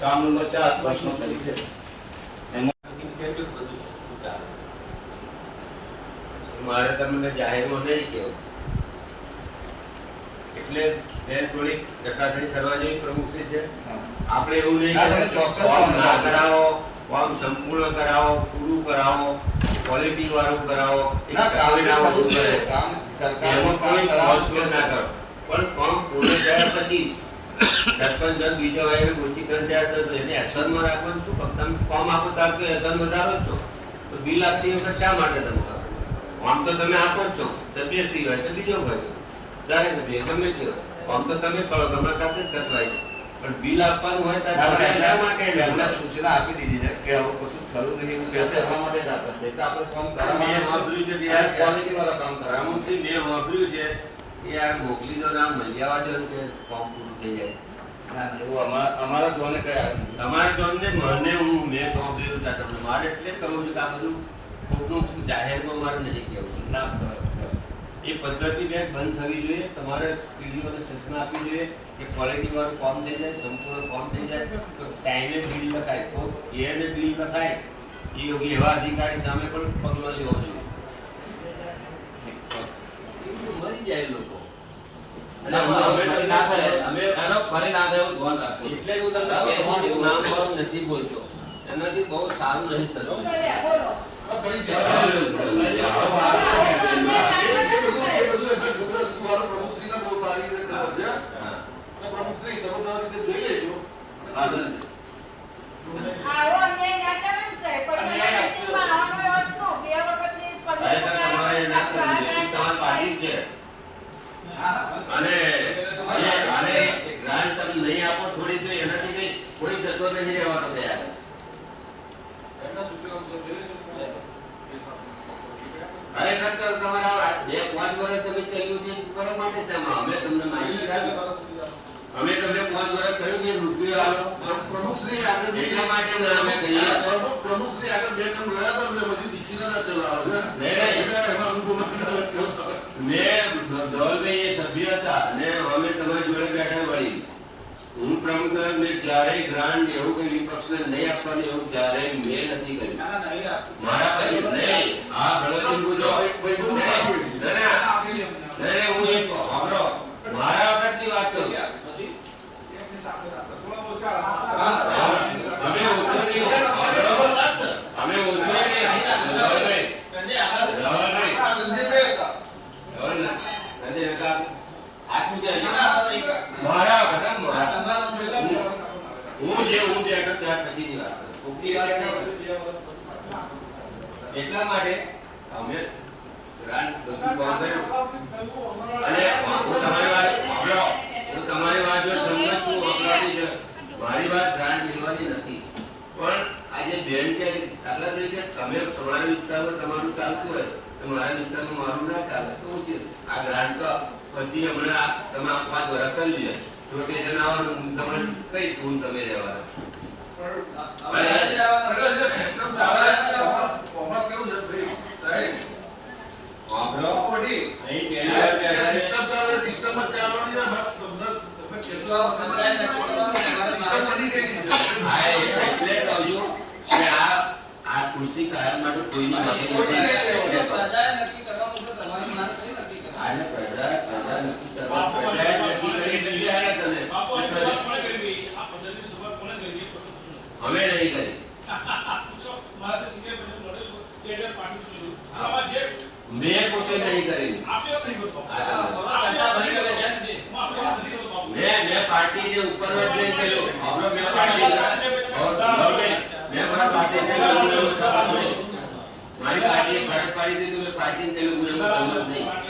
કામ નંબર ચાર પ્રશ્નો તરીકે. મારે તમને જાહેરમાં નહીં કહેવું. એટલે બેન થોડીક ચકાસણી કરવા જેવી પ્રમુખશ્રી છે. આપણે એવું નહીં ફોર્મ ના કરાવો ફોર્મ સંપૂર્ણ કરાવો પૂરું કરાવો ક્વોલિટી વાળું કરાવો ના કામ ના વધુ કરે. કામ સરકાર એમાં કોઈ ના કરો. પણ ફોર્મ પૂરું થયા પછી સરપંચ જન બીજો હોય ઓછી કરી તો એને એક્શનમાં રાખો ને શું? તમે ફોર્મ આપો તાર તો એક્શન વધારો છો. તો બિલ આપતી વખત શા માટે તમે કરો? ફોર્મ તો તમે આપો જ છો. તબિયત ફી હોય તો બીજો હોય દરેક ફી ગમે તે હોય. ફોર્મ તો તમે કરો તમારા ખાતે જ કતવાય પણ બિલ આપવાનું હોય તો ના, તમારે પણ શા માટે એમને સૂચના આપી દીધી છે કે આવું કશું થયું નહીં એવું કહે છે માટે જ આપે એટલે આપણે ફોર્મ મેં કરાવવાનું છે કે યાર ક્વોલિટી વાળા કામ કરાવવાનું રામુજી મેં સાંભળ્યું છે યાર મોકલી દો ના મળી આવવા દો ને કે ફોર્મ પૂરું થઈ જાય. એવું અમારા અમારા જોને કયા તો અમને મને હું મેં સાંભળ્યું છે તમને. મારે એટલે કરવું છે કે આ બધું ખોટું જાહેરમાં મારે નથી કહેવું. ના. એ પદ્ધતિ બેન બંધ થવી જોઈએ. તમારે પીડીઓને સૂચના આપવી જોઈએ કે ક્વોલિટીવાળું ફોર્મ થઈ જાય સંપૂર્ણ ફોર્મ થઈ જાય. તો ટાઈમે બિલ લખાય. તો એને બિલ લખાય એ યોગ્ય એવા અધિકારી સામે પણ પગલો લેવો જોઈએ મરી જાય લોકો અને અમે અમે તમને ના થાય અમે એનો ફરી ના થાય એવું ધ્યાન રાખજો. એટલે જ હું તમને કહું છું. કે નામ પર નથી બોલતો. એનાથી બહુ સારું નહીં થતું. વાંધો નથી. ખરેખર તમારે ના કરવું જોઈએ. એ તમારી પાર્ટી જ છે. અને એ- અને ગ્રાન્ટ તમે નહીં આપો થોડી તો એનાથી કઈ જતો નથી રહેવાનો તૈયાર ખરેખર તો તમારા બે પાંચ વર્ષ તમે કહ્યું છે કરવા માટે તમે અમે તમને માહિતી અમે તમને પાંચ વર્ષ કહ્યું કે રૂપિયો પ્રમુખ શ્રી આગળ એટલા માટે ના અમે કહીએ પ્રમુખ- પ્રમુખશ્રી આગળ બે ટર્મ રહ્યા હતા એટલે બધી શીખીને ના ચલાવો. નહીં, નહીં. એમાં નથી મેં ધવલભાઈ એ સભ્ય હતા અને અમે તમારી જોડે હું પ્રમુખ મેં ક્યારેય ગ્રાન્ટ એવું કઈ વિપક્ષને નહીં આપવાની એવું ક્યારેય મેં નથી કર્યું મારા પાસે નહીં આ હું એક સાંભળો. મારા વખતની વાત કરું અમે ઓછો નહીં સાંભળો. અમે ઓછો નહીં ધવલભાઈ, ધવલભાઈ, આ સંજયભાઈ હતા. ધવલભાઈ, નથી રહેતા. આટલું જ હજી. મારા વખત મારા હું જે હું જે આગળ ત્યાર પછીની વાત કરું. વાત એટલા માટે અમે તમારી વાત જો સંમત છું સાંભળવાની છે. મારી વાત ગ્રાન્ડ લેવાની નથી. પણ આજે બેન કે દાખલા તરીકે તમે તમારા વિસ્તારમાં તમારું ચાલતું હોય, તો મારા વિસ્તારમાં મારું ના ચાલે. તો આ ગ્રાન્ટ તો પછી હમણાં તમે આ પાંચ વર્ષ કરી લે રોટેશન આવવાનું તમને કઈ તું તમે રહેવાના એટલે જે સિસ્ટમ ચાલે, આમાં- આમાં કેવું છે ભાઈ, સાહેબ, સાંભળો વડી, અહીં પહેલી વાર જે કહેવાય સિસ્ટમ ચાલે, સિસ્ટમ જ ચાલવાની છે. આમાં તમને- તમે કેટલા સિસ્ટમ બની ગઈ છે. હા, એ એટલે કહું છું કે આ આ કૃષિ કાયમ માટે કોઈની મદદ નથી. આને પ્રજા પ્રજા નક્કી કરવા પ્રજાએ નક્કી કરી દીધી આને તને. અમે નહીં કરી મેં પોતે નહીં કરી. મેં મેં પાર્ટી જે ઉપર લઈને ગયેલો હવે મેં પાર્ટી મેં મારી પાર્ટી. મારી પાર્ટીએ ફરજ પાડી દીધું મેં ગયેલો, હું એવું નહીં.